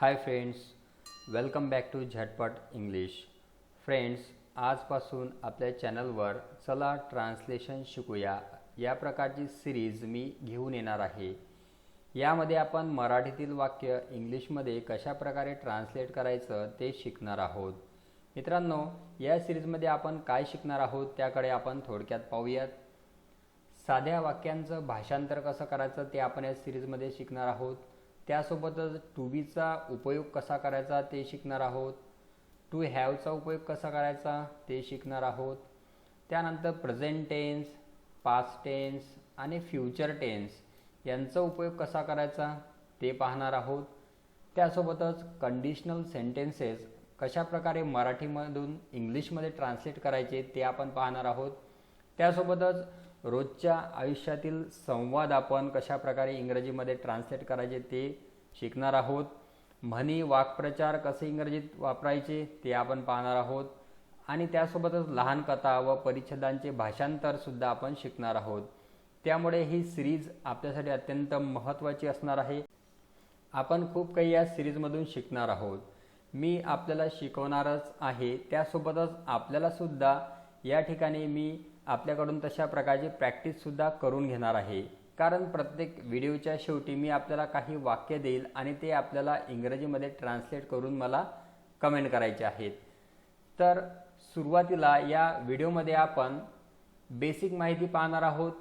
Hi friends welcome back to झटपट English friends आजपासून आपल्या चॅनलवर चला ट्रान्सलेशन शिकूया. या प्रकारची सिरीज मी घेऊन येणार आहे. यामध्ये आपण मराठीतील वाक्य इंग्लिशमध्ये कशा प्रकारे ट्रान्सलेट करायचं ते शिकणार आहोत. मित्रांनो या सिरीजमध्ये आपण काय शिकणार आहोत त्याकडे आपण थोडक्यात पाहूयात. साध्या वाक्यांचं भाषांतर कसं करायचं ते आपण या सिरीजमध्ये शिकणार आहोत. त्यासोबतच टू बीचा उपयोग कसा करायचा ते शिकणार आहोत. टू हॅवचा उपयोग कसा करायचा ते शिकणार आहोत. त्यानंतर प्रेझेंट टेन्स पास्ट टेन्स आणि फ्युचर टेन्स यांचा उपयोग कसा करायचा ते पाहणार आहोत. त्यासोबतच कंडिशनल सेंटेन्सेस कशा प्रकारे मराठीमधून इंग्लिशमध्ये ट्रान्सलेट करायचे ते आपण पाहणार आहोत. त्यासोबतच रोजच्या आयुष्यातील संवाद आपण कशा प्रकारे इंग्रजीमध्ये ट्रान्सलेट करायचे ते शिकणार आहोत. म्हणी वाक्प्रचार कसे इंग्रजीत वापरायचे ते आपण पाहणार आहोत. आणि त्यासोबतच लहान कथा व परिच्छेदांचे भाषांतरसुद्धा आपण शिकणार आहोत. त्यामुळे ही सिरीज आपल्यासाठी अत्यंत महत्त्वाची असणार आहे. आपण खूप काही या सिरीजमधून शिकणार आहोत. मी आपल्याला शिकवणारच आहे. त्यासोबतच आपल्यालासुद्धा या ठिकाणी मी आपल्याकडून तशा प्रकारची प्रॅक्टिससुद्धा करून घेणार आहे. कारण प्रत्येक व्हिडिओच्या शेवटी मी आपल्याला काही वाक्य देईल आणि ते आपल्याला इंग्रजीमध्ये ट्रान्सलेट करून मला कमेंट करायचे आहेत. तर सुरुवातीला या व्हिडिओमध्ये आपण बेसिक माहिती पाहणार आहोत.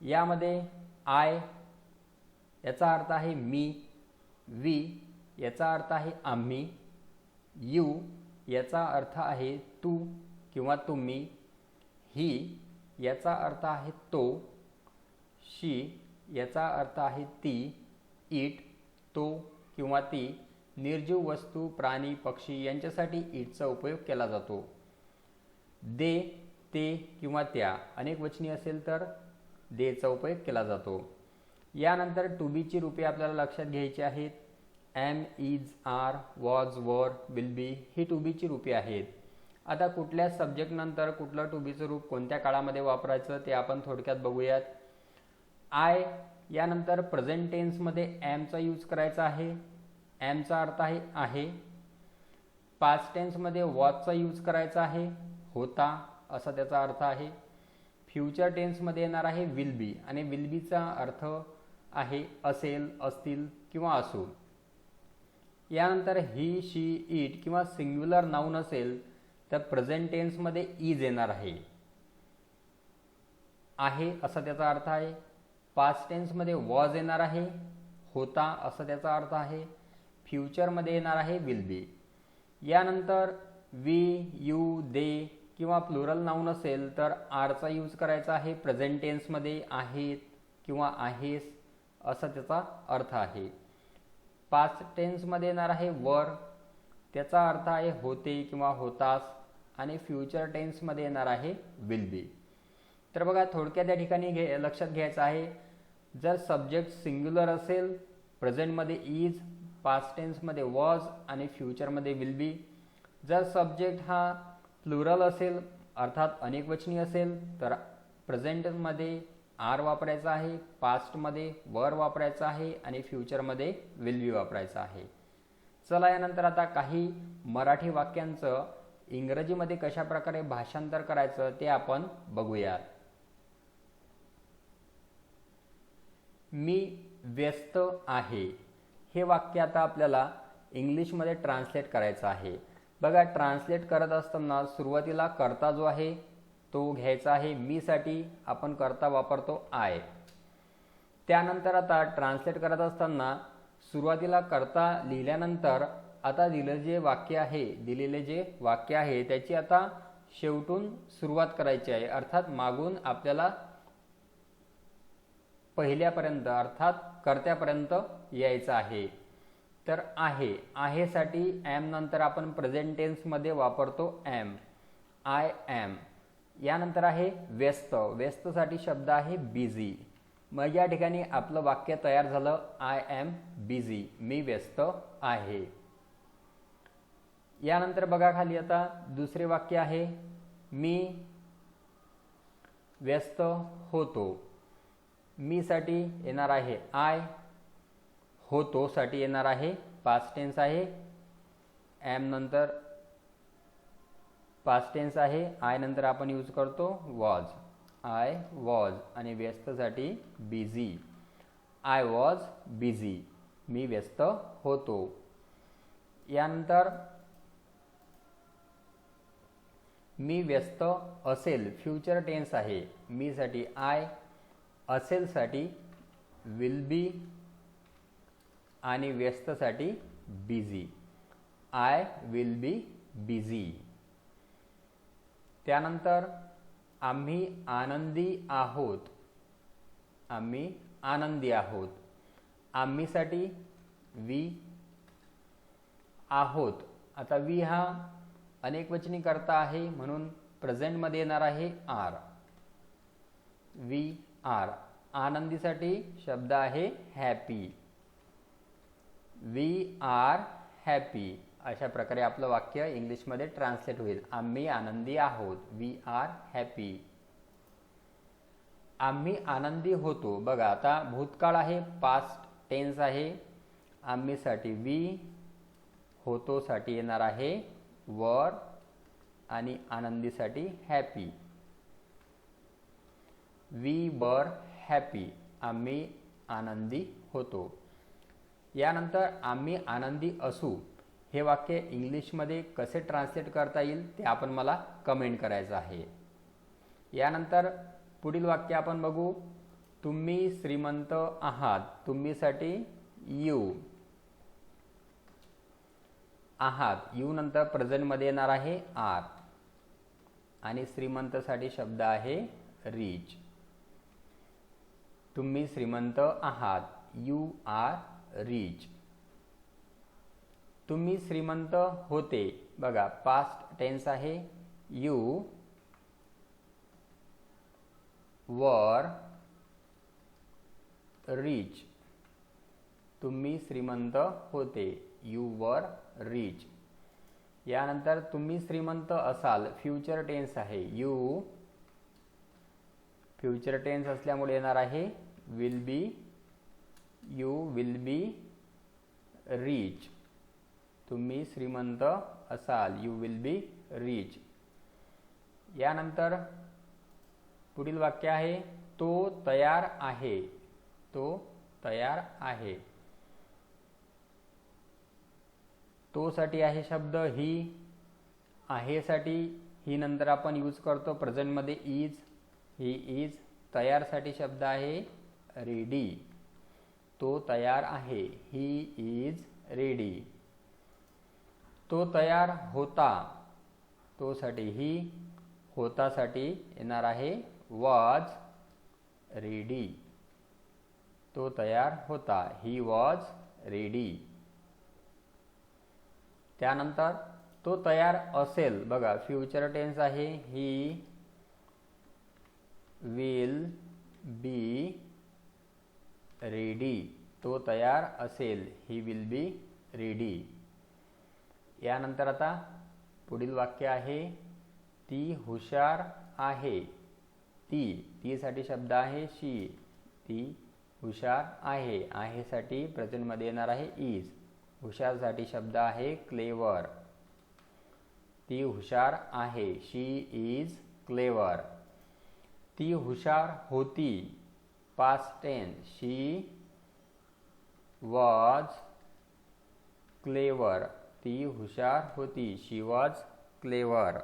यामध्ये आय याचा अर्थ आहे मी वी याचा अर्थ आहे आम्ही यू याचा अर्थ आहे तू किंवा तुम्ही ही याचा अर्थ आहे तो शी याचा अर्थ आहे ती इट तो किंवा ती निर्जीव वस्तू प्राणी पक्षी यांच्यासाठी इटचा उपयोग केला जातो. दे ते किंवा त्या अनेक वचनी असेल तर देचा उपयोग केला जातो. यानंतर टू बीची रूपे आपल्याला लक्षात घ्यायची आहेत. Am is are was were will be he to बीची रूपे आहेत. आता कुठल्या सब्जेक्टनंतर कुठलं टू बीचं रूप कोणत्या काळामध्ये वापरायचं ते आपण थोडक्यात बघूयात. आय यानंतर प्रेझेंट टेन्समध्ये ॲमचा यूज करायचा आहे. ॲमचा अर्थ आहे आहे. पास्ट टेन्समध्ये वॉचचा यूज करायचा आहे होता असा त्याचा अर्थ आहे. फ्युचर टेन्समध्ये येणार आहे विल बी आणि विल बीचा अर्थ आहे असेल असतील किंवा असू यानंतर ही शी इट किंवा सिंग्युलर नाऊन असेल तर प्रेझेंट टेन्समध्ये इज येणार आहे. आहे असा त्याचा अर्थ आहे. पास्ट टेन्समध्ये वॉज येणार आहे. होता असा त्याचा अर्थ आहे. फ्युचरमध्ये येणार आहे विल बी यानंतर वी यू दे किंवा प्लुरल नाऊन असेल तर आरचा यूज करायचा आहे. प्रेझेंट टेन्समध्ये आहेत किंवा आहेस असा त्याचा अर्थ आहे. पास्ट टेन्समध्ये येणार आहे वर त्याचा अर्थ आहे होते किंवा होतास. आणि फ्युचर टेन्समध्ये येणार आहे विल बी तर बघा थोडक्यात या ठिकाणी घे लक्षात घ्यायचं आहे. जर सब्जेक्ट सिंग्युलर असेल प्रेझेंटमध्ये इज पास्ट टेन्समध्ये वॉज आणि फ्युचरमध्ये विल बी जर सब्जेक्ट हा प्लुरल असेल अर्थात अनेकवचनी असेल तर प्रेझेंटमध्ये आर वापरायचा आहे पास्टमध्ये वर वापरायचा आहे आणि फ्युचरमध्ये विल बी वापरायचा आहे. चला यानंतर आता काही मराठी वाक्यांचं इंग्रजीमध्ये कशा प्रकारे भाषांतर करायचं ते आपण बघूयात. मी व्यस्त आहे. हे वाक्य आता आपल्याला इंग्लिशमध्ये ट्रान्सलेट करायचं आहे. बघा ट्रान्सलेट करत असताना सुरुवातीला करता जो आहे तो घ्यायचा आहे. मीसाठी आपण करता वापरतो आय त्यानंतर आता ट्रान्सलेट करत असताना सुरुवातीला करता लिहिल्यानंतर आता दिलं जे वाक्य आहे दिलेले जे वाक्य आहे त्याची आता शेवटून सुरुवात करायची आहे. अर्थात मागून आपल्याला पहिल्यापर्यंत अर्थात कर्त्यापर्यंत यायचं आहे. तर आहे. आहेसाठी ॲम नंतर आपण प्रेझेंट टेन्समध्ये वापरतो ॲम आय ॲम यानंतर आहे व्यस्त. व्यस्तसाठी शब्द आहे बिझी मग या ठिकाणी आपलं वाक्य तयार झालं आय ॲम बिझी मी व्यस्त आहे. यानंतर बघा खाली आता दुसरे वाक्य आहे मी व्यस्त होतो. मीसाठी येणार आहे. आय होतोसाठी येणार आहे. पास्ट टेन्स आहे. एम नंतर पास्ट टेन्स आहे. आय नंतर आपण यूज करतो वॉज आय वॉज आणि व्यस्तसाठी बिझी आय वॉज बिझी मी व्यस्त होतो. यानंतर मी व्यस्त असेल फ्युचर टेन्स आहे. मीसाठी आय असेलसाठी विल बी आणि व्यस्तसाठी busy I will be busy त्यानंतर आम्ही आनंदी आहोत. आम्ही आनंदी आहोत. आम्हीसाठी वी आहोत. आता वी हा अनेकवचनी करता आहे म्हणून प्रेझेंटमध्ये येणार आहे आर वी आर आनंदीसाठी शब्द आहे हॅपी वी आर हॅपी अशा प्रकारे आपलं वाक्य इंग्लिशमध्ये ट्रान्सलेट होईल. आम्ही आनंदी आहोत. वी आर हॅपी आम्ही आनंदी होतो. बघा आता भूतकाळ आहे पास्ट टेन्स आहे. आम्हीसाठी वी होतोसाठी येणार आहे वर आणि आनंदीसाठी हॅपी वी वर हॅपी आम्ही आनंदी होतो. यानंतर आम्ही आनंदी असू हे वाक्य इंग्लिशमध्ये कसे ट्रान्सलेट करता येईल ते आपण मला कमेंट करायचं आहे. यानंतर पुढील वाक्य आपण बघू. तुम्ही श्रीमंत आहात. तुम्हीसाठी यू आहात. यू नंतर प्रेझेंटमध्ये येणार आहे आर आणि श्रीमंतसाठी शब्द आहे रीच तुम्ही श्रीमंत आहात. यू आर रीच तुम्ही श्रीमंत होते. बघा पास्ट टेन्स आहे. यू वर रीच तुम्ही श्रीमंत होते. You were rich. यानंतर तुम्ही श्रीमंत असाल फ्युचर टेन्स आहे. यू फ्युचर टेन्स असल्यामुळे येणार आहे will be you will be rich. तुम्ही श्रीमंत असाल यू विल बी रिच. यानंतर पुढील वाक्य आहे तो तयार आहे तो तयार आहे. तोसाठी आहे शब्द ही आहेसाठी ही नंतर आपण यूज करतो. प्रेझेंटमध्ये इज ही इज तयारसाठी शब्द आहे रेडी तो तयार आहे. ही इज रेडी तो तयार होता तोसाठी ही होतासाठी येणार आहे वॉज रेडी तो तयार होता ही वॉज रेडी त्यानंतर तो तयार असेल. बघा फ्युचर टेन्स आहे. ही विल बी रेडी तो तयार असेल. ही विल बी रेडी यानंतर आता पुढील वाक्य आहे. ती हुशार आहे. ती तीसाठी शब्द आहे शी ती हुशार आहे. आहेसाठी प्रेझेंटमध्ये येणार आहे इज हुशारसाठी शब्द आहे क्लेवर. ती हुशार आहे. शी इज क्लेवर ती हुशार होती. Past tense she was clever ती हुशार होती. शी वॉज क्लेवर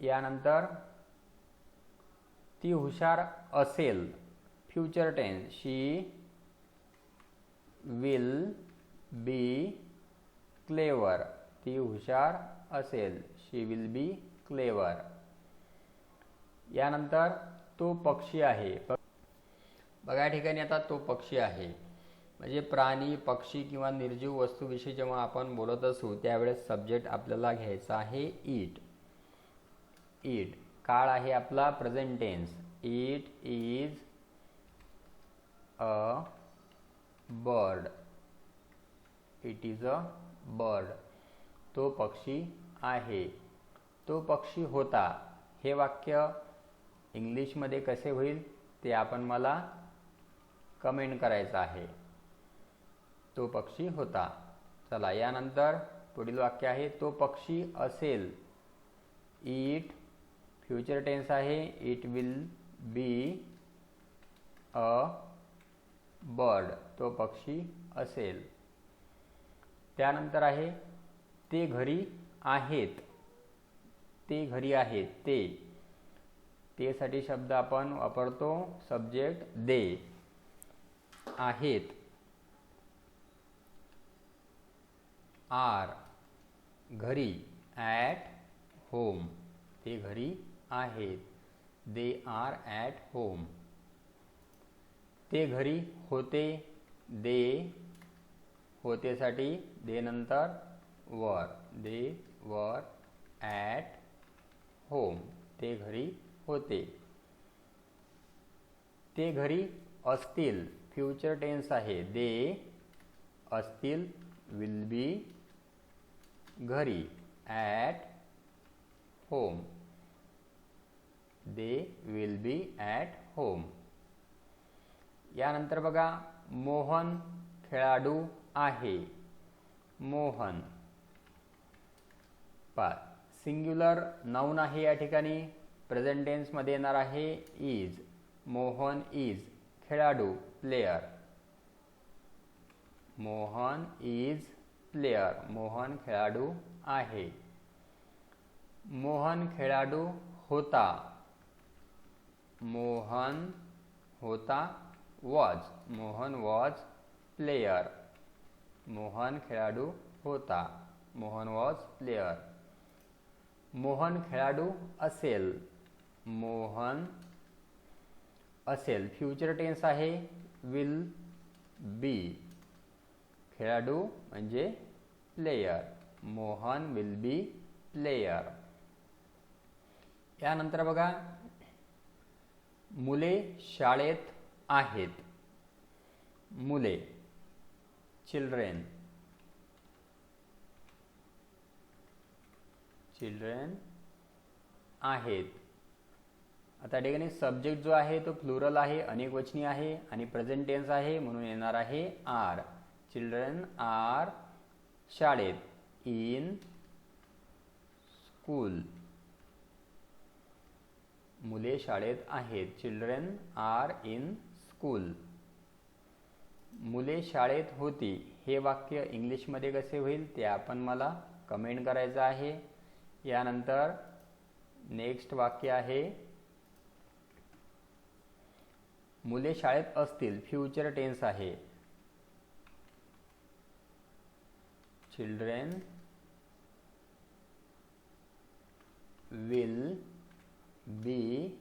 यानंतर ती हुशार असेल. Future tense she will be clever ती हुशार असेल. शी विल बी क्लेवर यानंतर तो पक्षी आहे. बघा या ठिकाणी आता तो पक्षी आहे. म्हणजे प्राणी पक्षी किंवा निर्जीव वस्तूविषयी जेव्हा आपण बोलत असू त्यावेळेस सब्जेक्ट आपल्याला घ्यायचा आहे इट इट काळ आहे आपला present tense it is a bird. It is a bird तो पक्षी आहे. तो पक्षी होता. हे वाक्य इंग्लिशमध्ये कसे होईल ते आपण मला कमेंट करायचं आहे. तो पक्षी होता. चला यानंतर पुढील वाक्य आहे. तो पक्षी असेल. इट फ्युचर टेन्स आहे. It will be a bird तो पक्षी असेल. त्यानंतर आहे ते घरी आहेत. ते घरी आहेत ते. तेसाठी शब्द आपण वापरतो सब्जेक्ट दे आहेत. आर घरी ॲट होम ते घरी आहेत. दे आर ॲट होम ते घरी होते दे होतेसाठी दे नंतर वर दे वर ॲट होम ते घरी होते. ते घरी असतील फ्युचर टेन्स आहे. दे असतील विल बी घरी at home they will be at home यानंतर बघा मोहन खेळाडू आहे. मोहन. पा सिंग्युलर नाऊन आहे या ठिकाणी. प्रेझेंट टेन्समध्ये येणार आहे इज मोहन इज खेळाडू player Mohan is player Mohan खेळाडू आहे. मोहन खेळाडू होता. मोहन होता was Mohan was player Mohan खेळाडू होता. मोहन वॉज प्लेयर मोहन खेळाडू असेल. मोहन असेल. फ्युचर टेन्स आहे. विल बी खेळाडू म्हणजे player Mohan will be player यानंतर बघा. मुले शाळेत आहेत. मुले चिल्ड्रेन चिल्ड्रेन आहेत. आता ठिकाणी सब्जेक्ट जो आहे तो प्लुरल आहे अनेकवचनी आहे आणि प्रेझेंट टेन्स आहे म्हणून येणार आहे आर चिल्ड्रन आर शाळेत इन स्कूल मुले शाळेत आहेत. चिल्ड्रन आर इन स्कूल मुले शाळेत होती. हे वाक्य इंग्लिशमध्ये कसे होईल ते आपण मला कमेंट करायचं आहे. यानंतर नेक्स्ट वाक्य आहे. मुले शाळेत असतील. फ्युचर टेन्स आहे. Children will be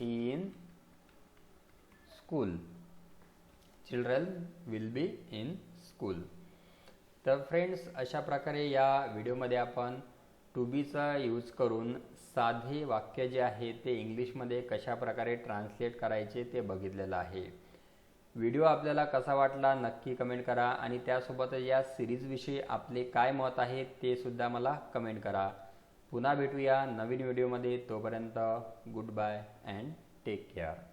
in school children will be in school तर फ्रेंड्स अशा प्रकारे या व्हिडिओमध्ये आपण टू बीचा यूज करून साधे वाक्य जे आहे ते इंग्लिशमध्ये कशा प्रकारे ट्रान्सलेट करायचे ते बघितलेलं आहे. व्हिडिओ आपल्याला कसा वाटला नक्की कमेंट करा आणि त्यासोबतच या सिरीजविषयी आपले काय मत आहे ते सुद्धा मला कमेंट करा. पुन्हा भेटूया नवीन व्हिडिओमध्ये तोपर्यंत good bye and take care